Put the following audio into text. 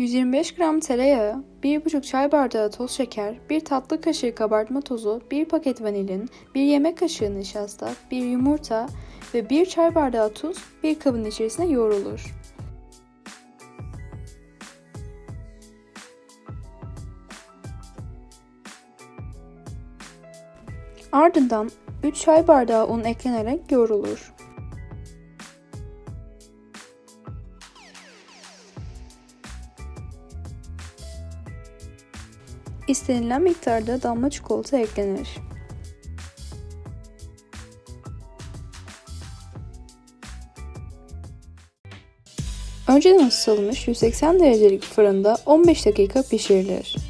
125 gram tereyağı, 1,5 çay bardağı toz şeker, 1 tatlı kaşığı kabartma tozu, 1 paket vanilin, 1 yemek kaşığı nişasta, 1 yumurta ve 1 çay bardağı tuz bir kabın içerisine yoğrulur. Ardından 3 çay bardağı un eklenerek yoğrulur. İstenilen miktarda damla çikolata eklenir. Önceden ısıtılmış 180 derecelik fırında 15 dakika pişirilir.